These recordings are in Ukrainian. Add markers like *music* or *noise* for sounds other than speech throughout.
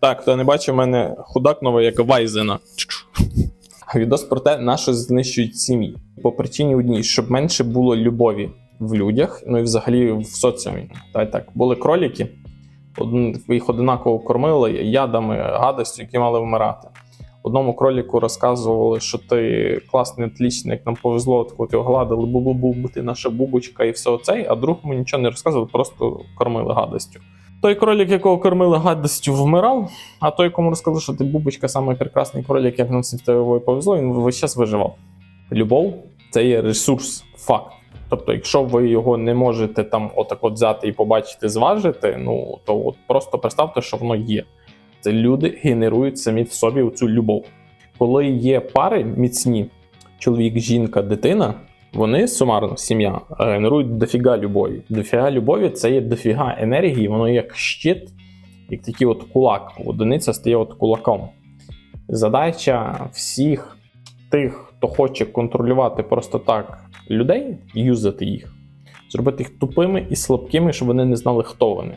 Так, хто не бачив, у мене худак новий, як Вайзена. *laughs* Відос про те, на що знищують сім'ї. По причині одній, щоб менше було любові в людях, ну і взагалі в соціумі. Та й так, були кроліки, їх одинаково кормили ядами, гадостю, які мали вмирати. Одному кроліку розказували, що ти класний отлічник, нам повезло, таку ти огладили, бу-бу-бу, ти наша бубочка і все оцей, а другому нічого не розказували, просто кормили гадостю. Той кролік, якого кормили гадостю, вмирав, а той, кому розказали, що ти бубочка, самий прекрасний кролік, як нам тебе повезло, він весь час виживав. Любов це є ресурс, факт. Тобто, якщо ви його не можете там отак от взяти і побачити, зважити, ну то от просто представте, що воно є. Це люди генерують самі в собі цю любов. Коли є пари міцні, чоловік, жінка, дитина, вони сумарно, сім'я, генерують дофіга любові. Дофіга любові це є дофіга енергії, воно як щит, як такий от кулак. Одиниця стає от кулаком. Задача всіх тих, хто хоче контролювати просто так людей, юзати їх, зробити їх тупими і слабкими, щоб вони не знали, хто вони.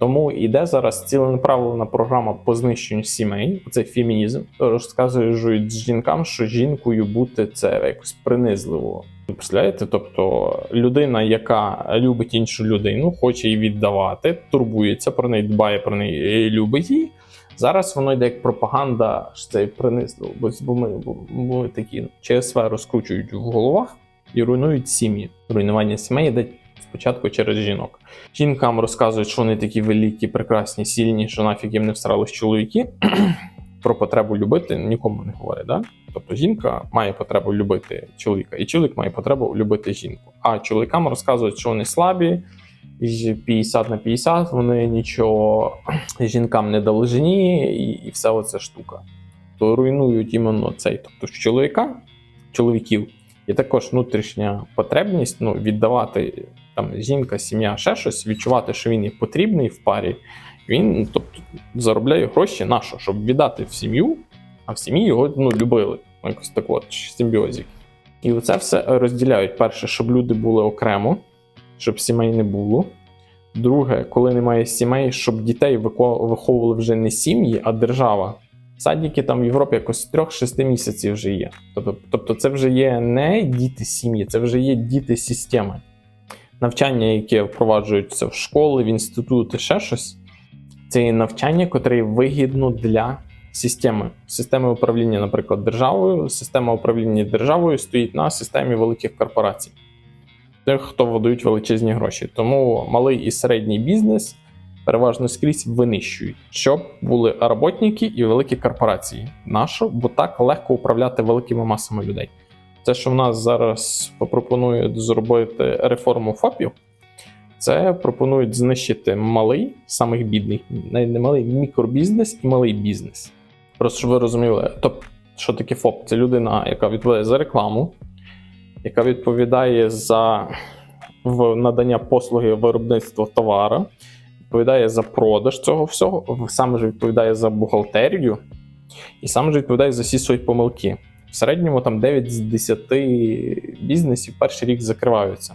Тому йде зараз ціленаправлена програма по знищенню сімей. Це фемінізм. Розказують жінкам, що жінкою бути це якось принизливо. Представляєте? Тобто людина, яка любить іншу людину, хоче її віддавати, турбується про неї, дбає про неї, і любить її. Зараз воно йде як пропаганда, що це принизливо. Бо ми, бо ми такі ЧСВ розкручують в головах і руйнують сім'ї. Руйнування сімей йде спочатку через жінок. Жінкам розказують, що вони такі великі, прекрасні, сильні, що нафіг їм не всрались чоловіки. *clears throat* Про потребу любити нікому не говорять. Да? Тобто жінка має потребу любити чоловіка, і чоловік має потребу любити жінку. А чоловікам розказують, що вони слабі, і 50 на 50, вони нічого *clears throat* жінкам не должні, і, і вся оця штука. То руйнують іменно цей. Тобто в чоловіка, чоловіків є також внутрішня потребність ну, віддавати там жінка, сім'я, ще щось, відчувати, що він є потрібний в парі. Він ну, тобто, заробляє гроші на що? Щоб віддати в сім'ю, а в сім'ї його ну, любили. Ну, Якось так от симбіозік. І оце все розділяють. Перше, щоб люди були окремо, щоб сімей не було. Друге, коли немає сімей, щоб дітей виховували вже не сім'ї, а держава. Садики там в Європі якось 3-6 місяців вже є. Тобто, тобто це вже є не діти сім'ї, це вже є діти системи. Навчання, яке впроваджується в школи, в інститути, ще щось, це навчання, яке вигідно для системи. Системи управління, наприклад, державою. Система управління державою стоїть на системі великих корпорацій, тих, хто видають величезні гроші. Тому малий і середній бізнес переважно скрізь винищують, щоб були роботники і великі корпорації. Нащо? Бо так легко управляти великими масами людей. Це, що в нас зараз пропонують зробити реформу ФОПів, це пропонують знищити малий, самих бідних, навіть не малий мікробізнес і малий бізнес. Просто щоб ви розуміли, тобто, що таке ФОП? Це людина, яка відповідає за рекламу, яка відповідає за надання послуги виробництва товара, відповідає за продаж цього всього, саме ж відповідає за бухгалтерію, і саме ж відповідає за всі свої помилки. В середньому там 9 з 10 бізнесів перший рік закриваються.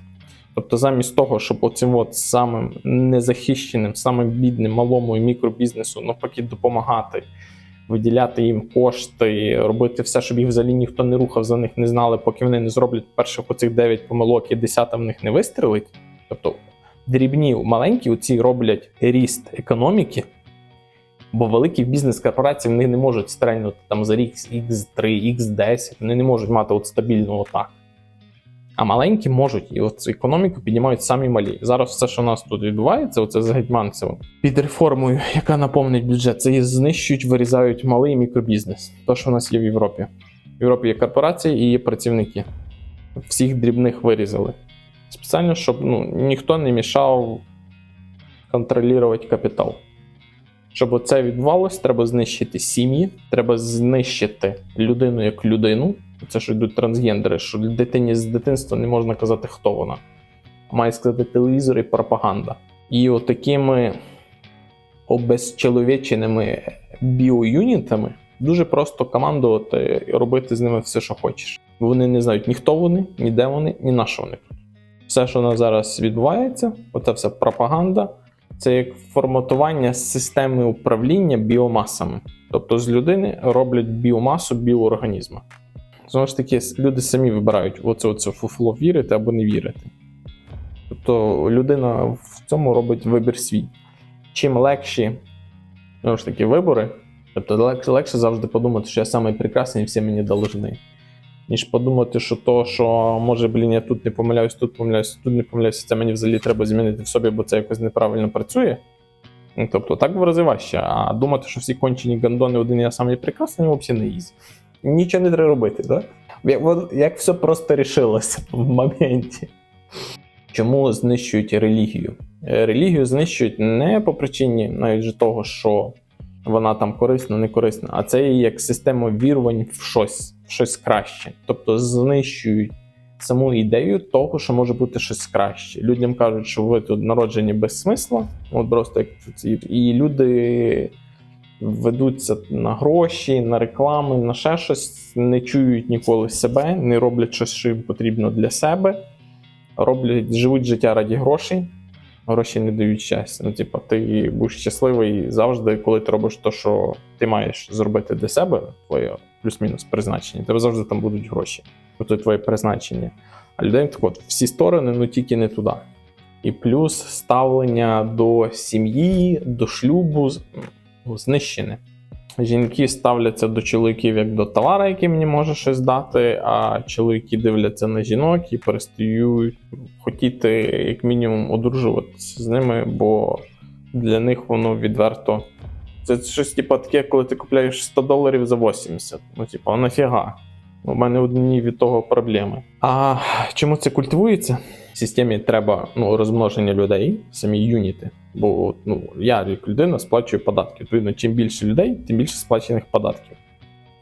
Тобто, замість того, щоб оцим от самим незахищеним, самим бідним, малому і мікробізнесу навпаки допомагати, виділяти їм кошти, робити все, щоб їх взагалі ніхто не рухав за них, не знали, поки вони не зроблять перших оцих 9 помилок і 10 в них не вистрелить. Тобто дрібні, маленькі оці роблять ріст економіки, бо великі бізнес-корпорації вони не можуть стрельнути там за рік X3, X10, вони не можуть мати от стабільно отак. А маленькі можуть, і от економіку піднімають самі малі. Зараз все, що у нас тут відбувається, оце з Гетьманцевим, під реформою, яка наповнить бюджет, це і знищують, вирізають малий мікробізнес. То, що у нас є в Європі. В Європі є корпорації і є працівники. Всіх дрібних вирізали. Спеціально, щоб ну, ніхто не мішав контролювати капітал. Щоб це відбувалося, треба знищити сім'ї, треба знищити людину як людину. Це що йдуть трансгендери, що дитині з дитинства не можна казати, хто вона. Має сказати телевізор і пропаганда. І отакими обезчеловеченими біоюнітами дуже просто командувати і робити з ними все, що хочеш. Вони не знають ні хто вони, ні де вони, ні на що вони. Все, що у нас зараз відбувається, оця вся пропаганда, це як форматування системи управління біомасами. Тобто з людини роблять біомасу біоорганізму. Знову ж таки, люди самі вибирають оце, оце фуфло вірити або не вірити. Тобто людина в цьому робить вибір свій. Чим легші знову ж таки, вибори, тобто легше, легше завжди подумати, що я самий прекрасний і всі мені должны. Ніж подумати, що то, що може, блін, я тут не помиляюсь, тут помиляюсь, тут не помиляюсь, це мені взагалі треба змінити в собі, бо це якось неправильно працює. Ну, Тобто так в рази важче. А думати, що всі кончені гандони один я самий прекрасний, взагалі не ізі. Нічого не треба робити, так? Як, як все просто рішилося в моменті. Чому знищують релігію? Е, Релігію знищують не по причині навіть того, що вона там корисна, не корисна, а це як система вірувань в щось, щось краще. Тобто знищують саму ідею того, що може бути щось краще. Людям кажуть, що ви тут народжені без смисла, от просто як і люди ведуться на гроші, на реклами, на ще щось, не чують ніколи себе, не роблять щось, що їм потрібно для себе, роблять, живуть життя раді грошей. Гроші не дають щастя. Ну, типа, ти будеш щасливий завжди, коли ти робиш те, що ти маєш зробити для себе, твоє плюс-мінус призначення. Тебе завжди там будуть гроші. Тобто твоє призначення. А людей так от всі сторони, ну тільки не туди. І плюс ставлення до сім'ї, до шлюбу ну, знищене. Жінки ставляться до чоловіків як до товара, який мені може щось дати, а чоловіки дивляться на жінок і перестають хотіти, як мінімум, одружуватися з ними, бо для них воно відверто. Це щось типу, таке, коли ти купляєш 100 доларів за 80. Ну, типу, а нафіга? У мене одні від того проблеми. А чому це культивується? В системі треба ну, розмноження людей, самі юніти. Бо ну, я, як людина, сплачую податки. Відповідно, чим більше людей, тим більше сплачених податків.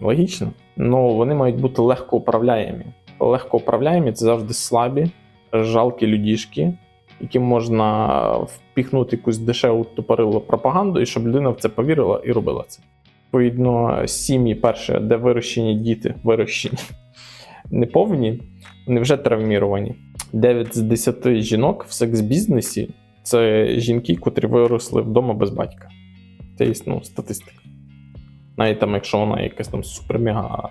Логічно. Ну вони мають бути легко управляємі. Легко управляємі це завжди слабі, жалкі людішки, яким можна впіхнути якусь дешеву тупорилу пропаганду, і щоб людина в це повірила і робила це. Відповідно, сім'ї, перше, де вирощені діти, вирощені неповні, вони вже травміровані. 9 з 10 жінок в секс-бізнесі це жінки, котрі виросли вдома без батька. Це є ну, статистика. Навіть там, якщо вона якась там супер-мега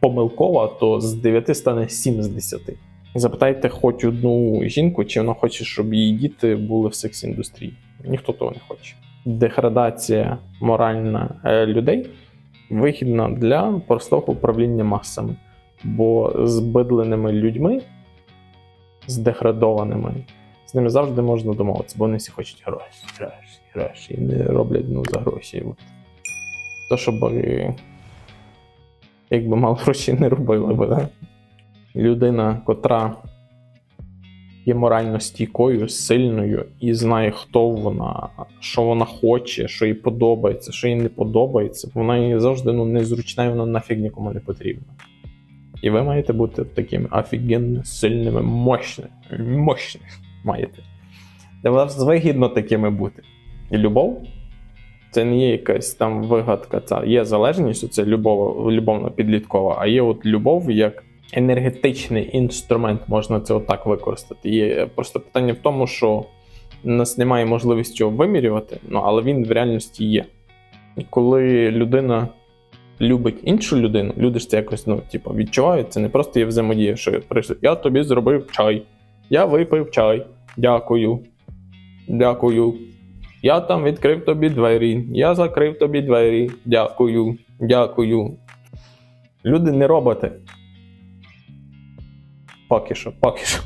помилкова, то з 9 стане 7 з 10. Запитайте хоч одну жінку, чи вона хоче, щоб її діти були в секс-індустрії. Ніхто того не хоче. Деградація моральна е, людей вигідна для простого управління масами. Бо з бидленими людьми, здеградованими, з ними завжди можна домовитися, бо вони всі хочуть гроші, гроші, гроші, і не роблять ну, за гроші. От. То, щоб е, якби мало грошей не робили би, да? Людина, котра є морально стійкою, сильною і знає, хто вона, що вона хоче, що їй подобається, що їй не подобається, вона їй завжди ну, незручна і вона нафіг нікому не потрібна. І ви маєте бути такими офігенно сильними, мощними, мощними маєте. Для вас вигідно такими бути. І любов це не є якась там вигадка. Це є залежність, це любов, любовно підліткова, а є от любов як енергетичний інструмент, можна це отак використати. Є просто питання в тому, що у нас немає можливості його вимірювати, ну, але він в реальності є. І коли людина любить іншу людину, люди ж це якось ну, типу, відчувають, це не просто є взаємодія, що я прийшов, я тобі зробив чай, я випив чай, дякую, дякую. Я там відкрив тобі двері, я закрив тобі двері, дякую, дякую. Люди не роботи. Поки що, поки що.